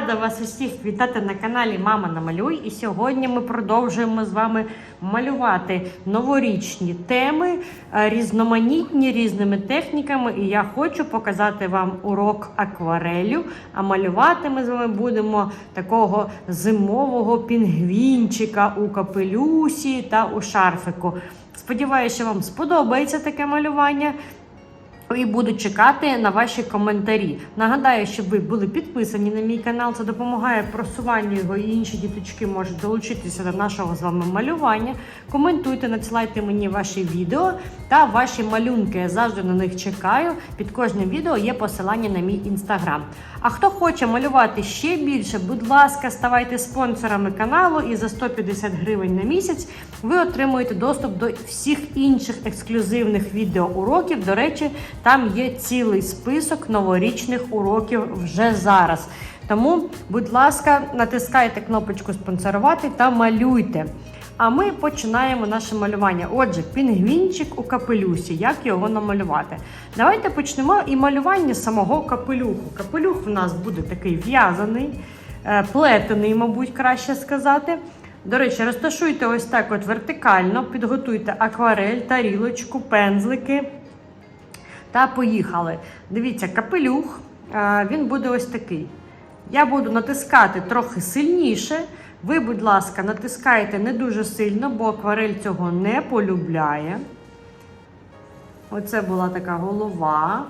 рада вас усіх вітати на каналі Мама Намалюй. І сьогодні ми продовжуємо з вами малювати новорічні теми, е, різноманітні різними техніками. І я хочу показати вам урок акварелю. А малювати ми з вами будемо такого зимового пінгвінчика у капелюсі та у шарфику. Сподіваюся, що вам сподобається таке малювання. І буду чекати на ваші коментарі. Нагадаю, щоб ви були підписані на мій канал. Це допомагає просуванню його і інші діточки можуть долучитися до нашого з вами малювання. Коментуйте, надсилайте мені ваші відео та ваші малюнки. Я завжди на них чекаю. Під кожним відео є посилання на мій інстаграм. А хто хоче малювати ще більше, будь ласка, ставайте спонсорами каналу, і за 150 гривень на місяць ви отримуєте доступ до всіх інших ексклюзивних відеоуроків. До речі, там є цілий список новорічних уроків вже зараз. Тому, будь ласка, натискайте кнопочку спонсорувати та малюйте. А ми починаємо наше малювання. Отже, пінгвінчик у капелюсі. Як його намалювати? Давайте почнемо і малювання самого капелюху. Капелюх у нас буде такий в'язаний, е, плетений, мабуть, краще сказати. До речі, розташуйте ось так от вертикально, підготуйте акварель, тарілочку, пензлики. Та поїхали. Дивіться, капелюх, е, він буде ось такий. Я буду натискати трохи сильніше. Ви, будь ласка, натискайте не дуже сильно, бо акварель цього не полюбляє. Оце була така голова.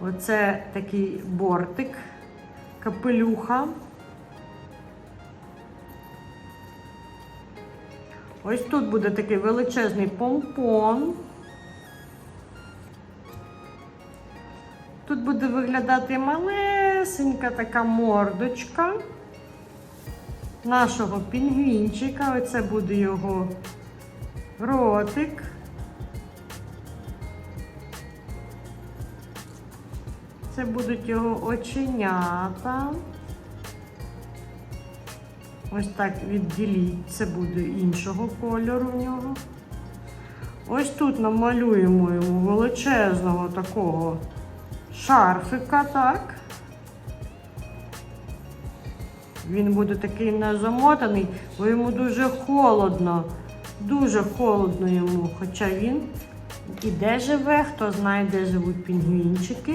Оце такий бортик капелюха. Ось тут буде такий величезний помпон. Тут буде виглядати малесенька така мордочка нашого пінгвінчика. Оце буде його ротик. Це будуть його оченята. Ось так відділіть, це буде іншого кольору в нього. Ось тут намалюємо йому величезного такого шарфика, так. Він буде такий не замотаний, бо йому дуже холодно. Дуже холодно йому. Хоча він і де живе, хто знає, де живуть пінгвінчики.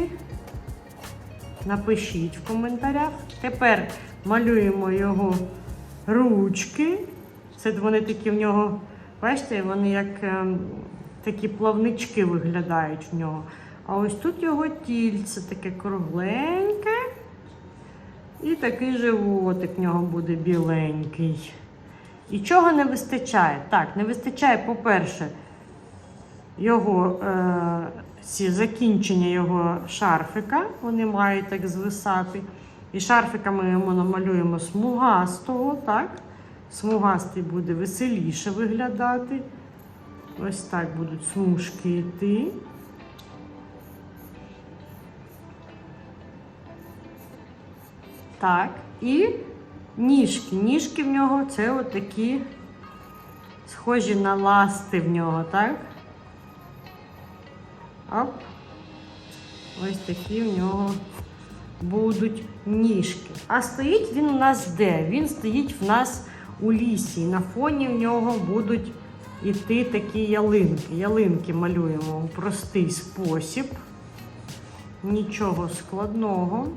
Напишіть в коментарях. Тепер малюємо його ручки. Це вони такі в нього, бачите, вони як ем, такі плавнички виглядають в нього. А ось тут його тільце таке кругленьке. І такий животик в нього буде біленький. І чого не вистачає? Так, не вистачає, по-перше, його е, ці закінчення його шарфика, вони мають так звисати. І шарфика ми йому намалюємо смугастого, так? Смугастий буде веселіше виглядати. Ось так будуть смужки йти. Так, і ніжки. Ніжки в нього це отакі схожі на ласти в нього, так? Оп. Ось такі в нього будуть ніжки. А стоїть він у нас де? Він стоїть в нас у лісі. На фоні в нього будуть іти такі ялинки. Ялинки малюємо у простий спосіб. Нічого складного.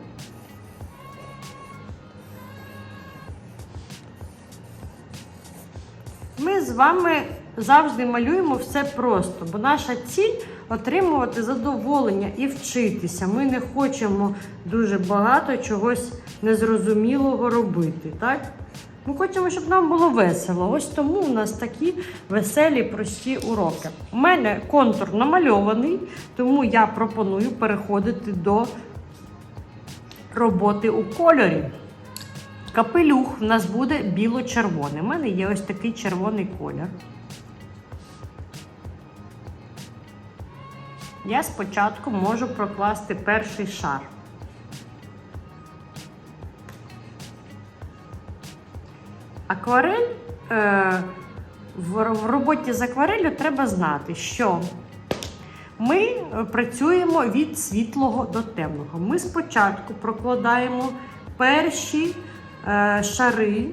Ми з вами завжди малюємо все просто, бо наша ціль отримувати задоволення і вчитися. Ми не хочемо дуже багато чогось незрозумілого робити. так? Ми хочемо, щоб нам було весело. Ось тому у нас такі веселі, прості уроки. У мене контур намальований, тому я пропоную переходити до роботи у кольорі. Капелюх в нас буде біло-червоний. У мене є ось такий червоний колір. Я спочатку можу прокласти перший шар. Акварель е, в, роботі з акварелью треба знати, що Ми е, працюємо від світлого до темного. Ми спочатку прокладаємо перші шари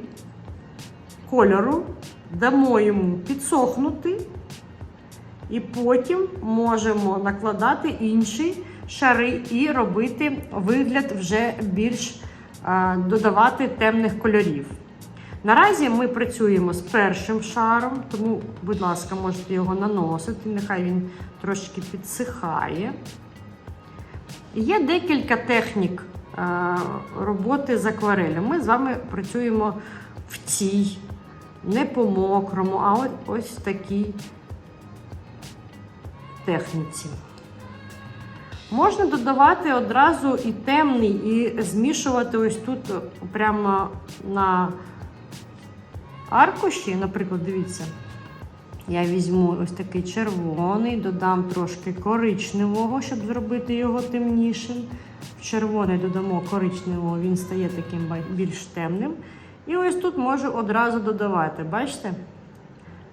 кольору, дамо йому підсохнути, і потім можемо накладати інші шари і робити вигляд вже більш е, додавати темних кольорів. Наразі ми працюємо з першим шаром, тому, будь ласка, можете його наносити, нехай він трошки підсихає. Є декілька технік е, роботи з акварелем. Ми з вами працюємо в цій, не по мокрому, а от ось в такій техніці. Можна додавати одразу і темний, і змішувати ось тут прямо на аркуші, наприклад, дивіться, я візьму ось такий червоний, додам трошки коричневого, щоб зробити його темнішим. Червоний додамо коричневого, він стає таким більш темним. І ось тут можу одразу додавати, бачите?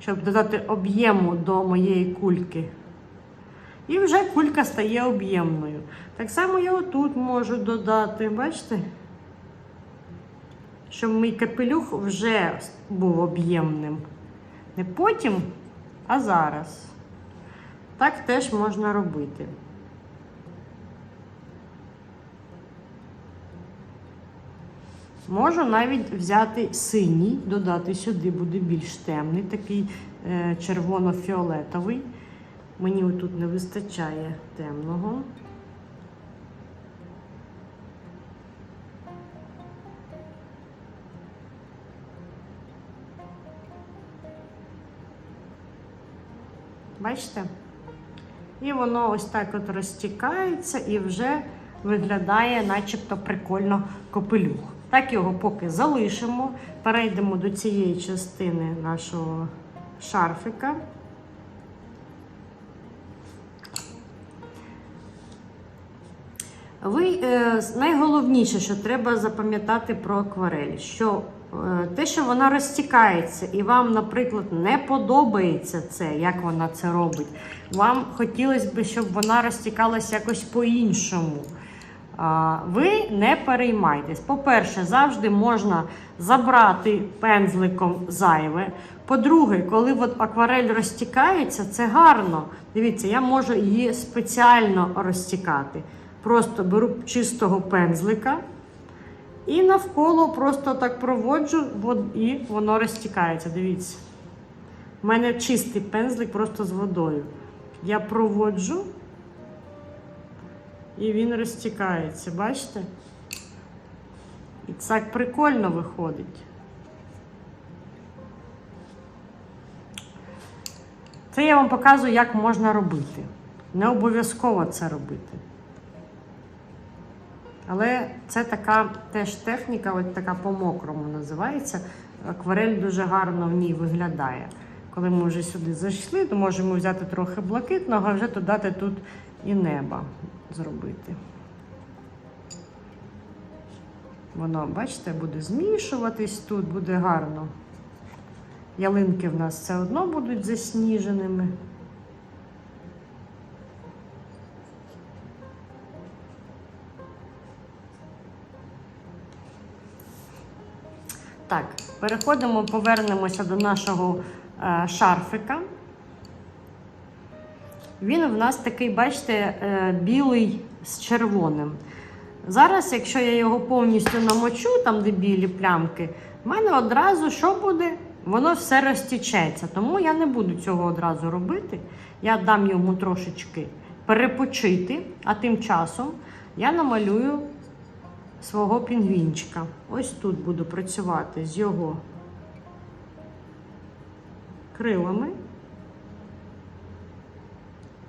Щоб додати об'єму до моєї кульки. І вже кулька стає об'ємною. Так само я отут можу додати, бачите? Щоб мій капелюх вже був об'ємним. Не потім, а зараз. Так теж можна робити. Можу навіть взяти синій, додати сюди, буде більш темний, такий е, червоно-фіолетовий. Мені тут не вистачає темного. Бачите? І воно ось так от розтікається і вже виглядає начебто прикольно капелюх. Так його поки залишимо. Перейдемо до цієї частини нашого шарфика. Ви е, найголовніше, що треба запам'ятати про акварель, що е, те, що вона розтікається, і вам, наприклад, не подобається це, як вона це робить. Вам хотілося б, щоб вона розтікалася якось по-іншому. Ви не переймайтесь. По-перше, завжди можна забрати пензликом зайве. По-друге, коли от акварель розтікається, це гарно. Дивіться, я можу її спеціально розтікати. Просто беру чистого пензлика і навколо просто так проводжу, і воно розтікається. Дивіться. У мене чистий пензлик просто з водою. Я проводжу. І він розтікається, бачите? І так прикольно виходить. Це я вам показую, як можна робити. Не обов'язково це робити. Але це така теж техніка, от така по-мокрому називається. Акварель дуже гарно в ній виглядає. Коли ми вже сюди зайшли, то можемо взяти трохи блакитного, а вже додати тут і неба зробити. Воно, бачите, буде змішуватись тут, буде гарно. Ялинки в нас все одно будуть засніженими. Так, переходимо, повернемося до нашого е, шарфика. Він в нас такий, бачите, е, білий з червоним. Зараз, якщо я його повністю намочу, там де білі плямки, в мене одразу що буде? Воно все розтічеться. Тому я не буду цього одразу робити. Я дам йому трошечки перепочити, а тим часом я намалюю свого пінгвінчика. Ось тут буду працювати з його крилами.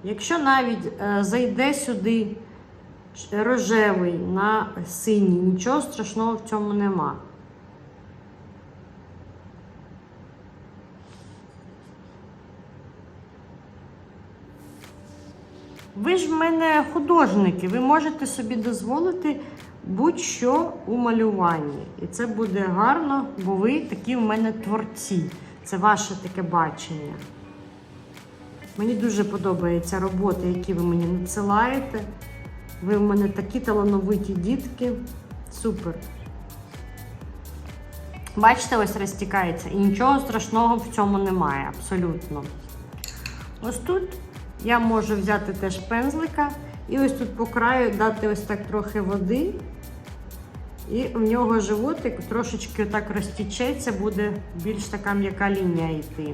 Якщо навіть е, зайде сюди рожевий на синій, нічого страшного в цьому нема. Ви ж в мене художники, ви можете собі дозволити будь-що у малюванні. І це буде гарно, бо ви такі в мене творці. Це ваше таке бачення. Мені дуже подобаються роботи, які ви мені надсилаєте. Ви в мене такі талановиті дітки. Супер. Бачите, ось розтікається. І нічого страшного в цьому немає, абсолютно. Ось тут я можу взяти теж пензлика і ось тут по краю дати ось так трохи води. І в нього животик трошечки так розтічеться, буде більш така м'яка лінія йти.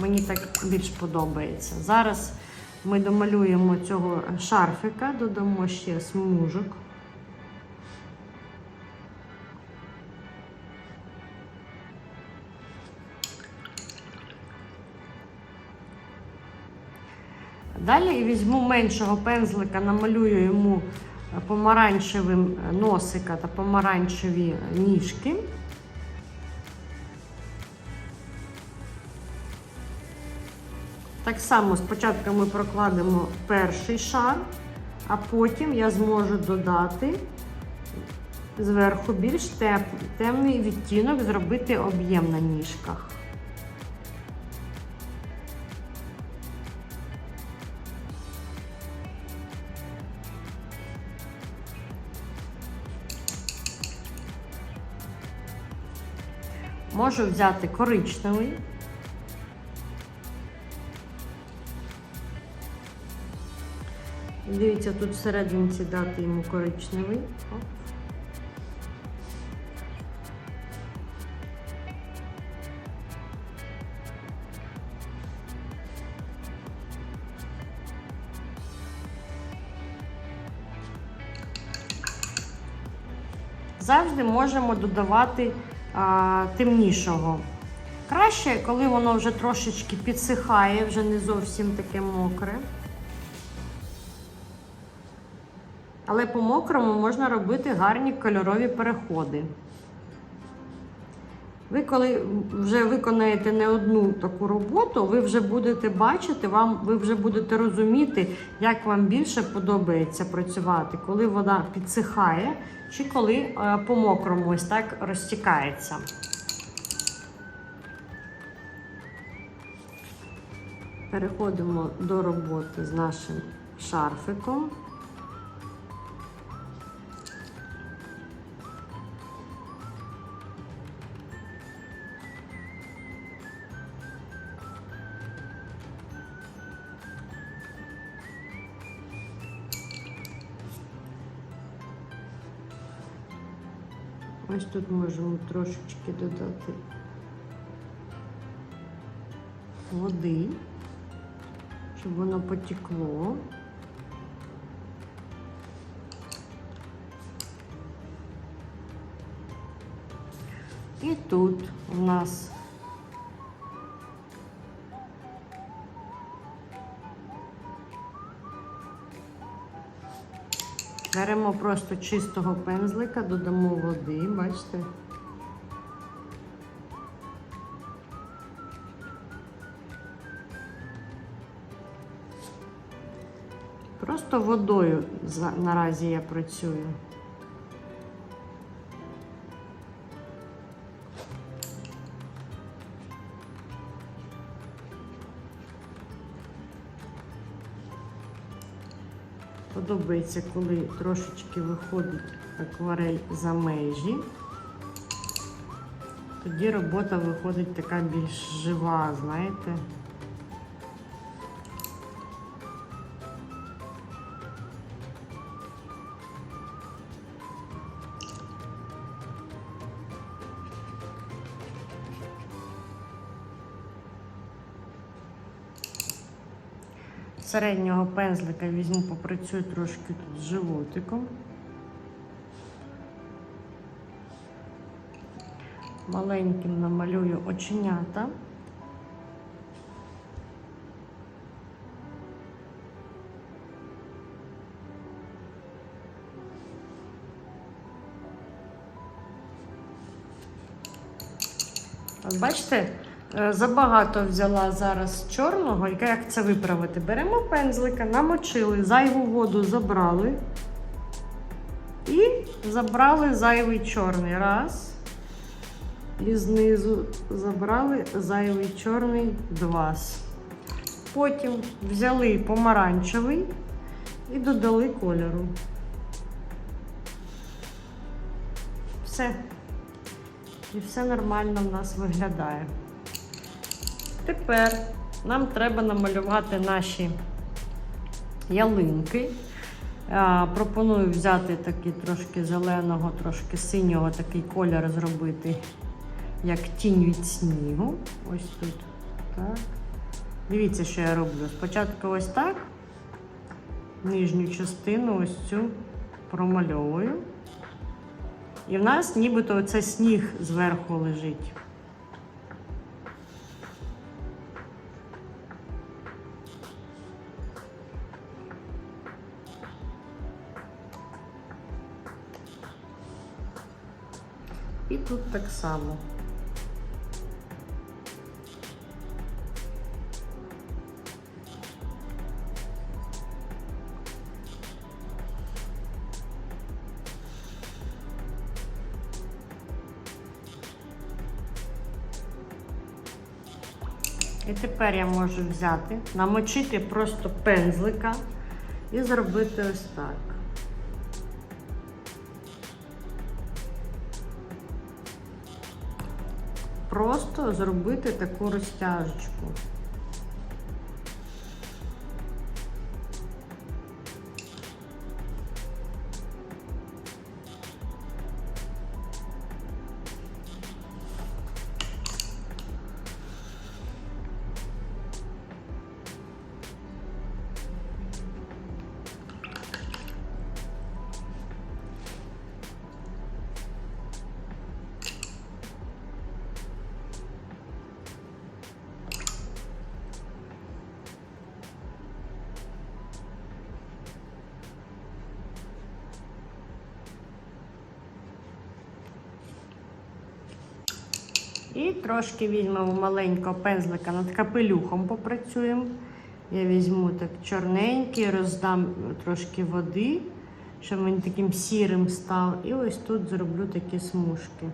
Мені так більш подобається. Зараз ми домалюємо цього шарфика, додамо ще смужок. Далі візьму меншого пензлика, намалюю йому помаранчевим носика та помаранчеві ніжки. Так само спочатку ми прокладемо перший шар, а потім я зможу додати зверху більш теп, темний відтінок, зробити об'єм на ніжках. Можу взяти коричневий. Дивіться, тут всерединці дати йому коричневий. Завжди можемо додавати а, темнішого. Краще, коли воно вже трошечки підсихає, вже не зовсім таке мокре. Але по мокрому можна робити гарні кольорові переходи. Ви, коли вже виконаєте не одну таку роботу, ви вже будете бачити, вам, ви вже будете розуміти, як вам більше подобається працювати, коли вода підсихає, чи коли е, по мокрому ось так розтікається. Переходимо до роботи з нашим шарфиком. Ось тут можемо трошечки додати води, щоб воно потекло. І тут у нас Беремо просто чистого пензлика, додамо води, бачите? Просто водою наразі я працюю. Подобається, коли трошечки виходить акварель за межі. Тоді робота виходить така більш жива, знаєте. Середнього пензлика візьму, попрацюю трошки тут з животиком. Маленьким намалюю оченята. Бачите, забагато взяла зараз чорного. Як це виправити? Беремо пензлика, намочили, зайву воду забрали. І забрали зайвий чорний. Раз. І знизу забрали зайвий чорний два. Потім взяли помаранчевий і додали кольору. Все. І все нормально в нас виглядає. Тепер нам треба намалювати наші ялинки. Пропоную взяти такий трошки зеленого, трошки синього такий колір зробити, як тінь від снігу. Ось тут. Так. Дивіться, що я роблю. Спочатку ось так. Нижню частину ось цю промальовую. І в нас нібито оце сніг зверху лежить. Тут так само. І тепер я можу взяти, намочити просто пензлика і зробити ось так. Просто зробити таку розтяжечку. І трошки візьмемо маленького пензлика над капелюхом попрацюємо. Я візьму так чорненький, роздам трошки води, щоб він таким сірим став. І ось тут зроблю такі смужки.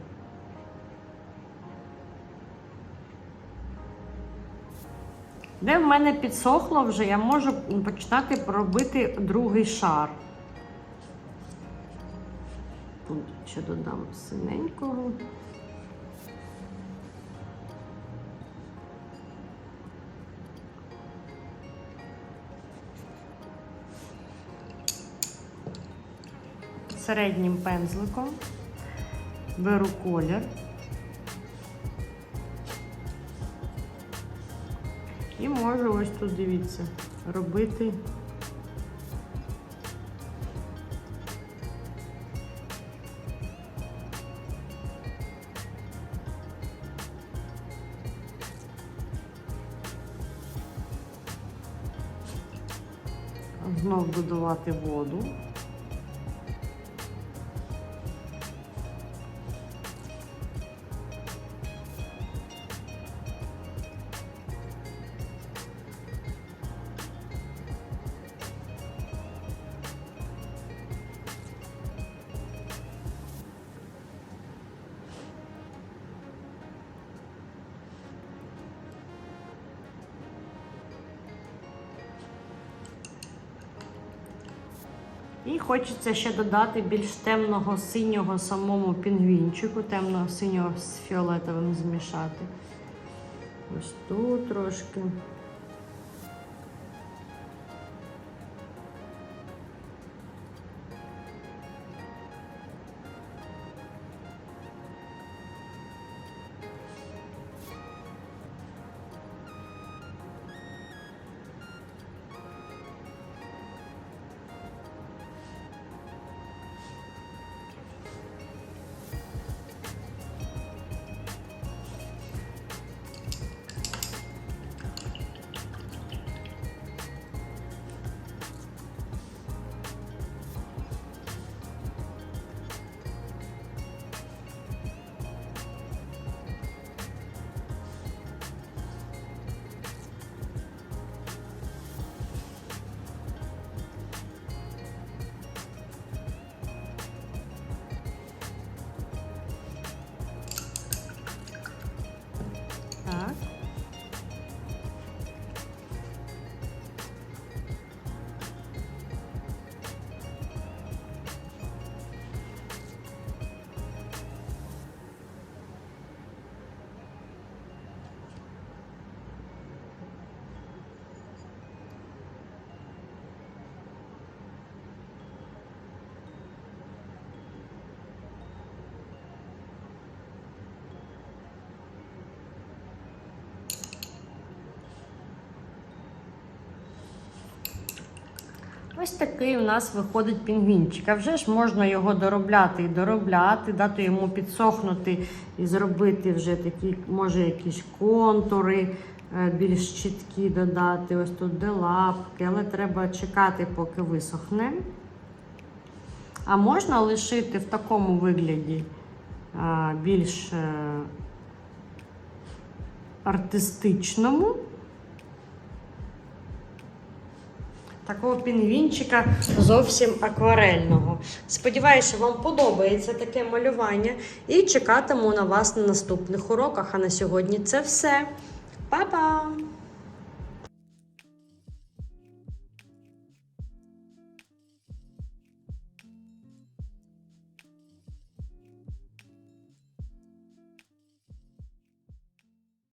Де в мене підсохло вже, я можу починати робити другий шар. Тут ще додам синенького. Середнім пензликом. Беру колір. І можу ось тут, дивіться, робити. Знов додавати воду. І хочеться ще додати більш темного синього самому пінгвінчику, темного синього з фіолетовим змішати. Ось тут трошки. Ось такий у нас виходить пінгвінчик. А вже ж можна його доробляти і доробляти, дати йому підсохнути і зробити вже такі, може, якісь контури е, більш чіткі додати. Ось тут де лапки, але треба чекати, поки висохне. А можна лишити в такому вигляді більш е, артистичному. Такого пінгвінчика зовсім акварельного. Сподіваюся, вам подобається таке малювання. І чекатиму на вас на наступних уроках. А на сьогодні це все. Па-па!